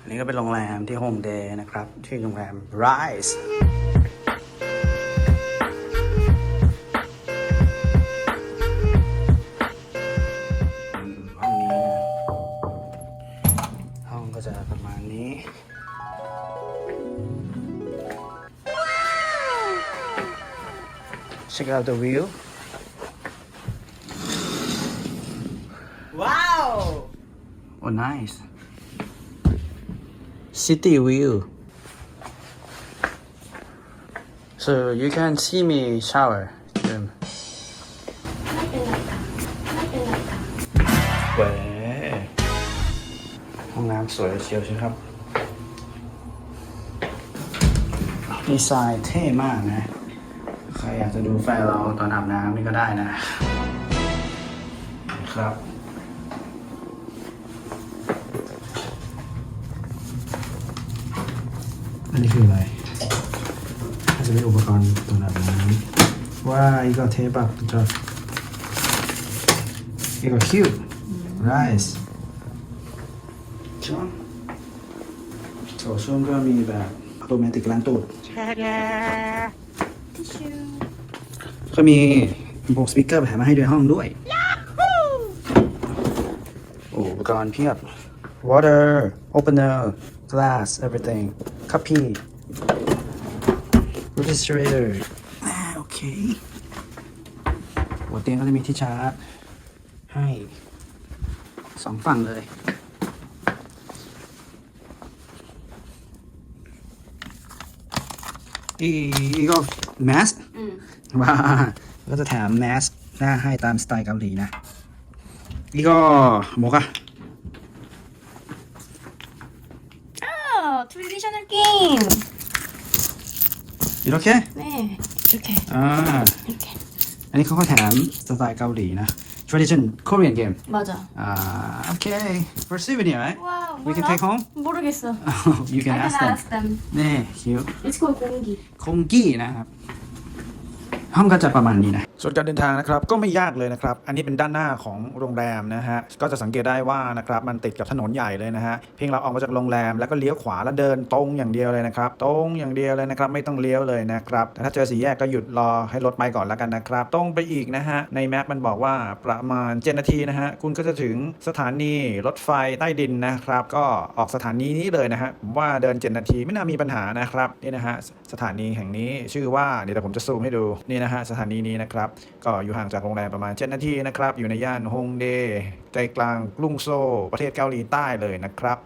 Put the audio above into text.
อันนี้ก็เป็นโรงแรมที่โฮมเดย์นะครับที่โรงแรม Rise อืมห้องนี้นะห้องก็จะประมาณนี้ Check out the view. Wow! Oh, nice. City view. So you can see me shower. Um, ไม่เป็นไรค่ะไม่เป็นไรค่ะแหวห้องน้ำสวยเชียวใช่ครับ ดีไซน์เท่มากนะ ใครอยากจะดูแฟนเราตอนอาบน้ำนี่ก็ได้นะ ครับ นนี้คืออะไรน่าจะเป็นอุปกรณ์ตอนอาบน้ำว่าอีกก็เทปอะจะอีกก็คิวไรซ์ช่วงโถส้วมก็มีแบบออโตเมติกล้างตูดทิชชู่ก็มีโบสปีกเกอร์แถมมาให้ด้วยห้องด้วย โอ้อุปกรณ์เพียบ water opener glass everything คัพพี่ refrigerator อ่าโอเคหัวเตียงก็จะมีที่ชาร์จ ให้สองฝั่งเลย อีอีก็แมสอืมว่าก็จะแถมแมสหน้าให้ตามสไตล์เกาหลีนะนี่ก็หมกอะ traditional game 이렇게 แม่โอเค อ่า โอเค อันนี้เขาก็แถมสไตล์เกาหลีนะ tradition Korean game 맞아 อ่าโอเค for souvenir right 와우 we can take home 모르겠어 you can I ask can them ask them นี่คิว It's called 공기 คงกี้นะครับ ห้องก็จะประมาณนี้นะ ส่วนการเดินทางนะครับก็ไม่ยากเลยนะครับ อันนี้เป็นด้านหน้าของโรงแรมนะฮะ ก็จะสังเกตได้ว่านะครับมันติดกับถนนใหญ่เลยนะฮะ เพียงเราออกมาจากโรงแรมแล้วก็เลี้ยวขวาแล้วเดินตรงอย่างเดียวเลยนะครับ ตรงอย่างเดียวเลยนะครับไม่ต้องเลี้ยวเลยนะครับ แต่ถ้าเจอสี่แยกก็หยุดรอให้รถไปก่อนแล้วกันนะครับ ตรงไปอีกนะฮะ ในแมปมันบอกว่าประมาณ 7 นาทีนะฮะ คุณก็จะถึงสถานีรถไฟใต้ดินนะครับ ก็ออกสถานีนี้เลยนะฮะ ผมว่าเดิน 7 นาทีไม่น่ามีปัญหานะครับ นี่นะฮะสถานีแห่งนี้ชื่อว่าเดี๋ยวผมจะซูมให้ดู นี่นะฮะสถานีนี้นะครับก็อยู่ห่างจากโรงแรมประมาณ 7 นาทีนะครับ อยู่ในย่านฮงเดใจกลางกรุงโซลประเทศเกาหลีใต้เลยนะครับ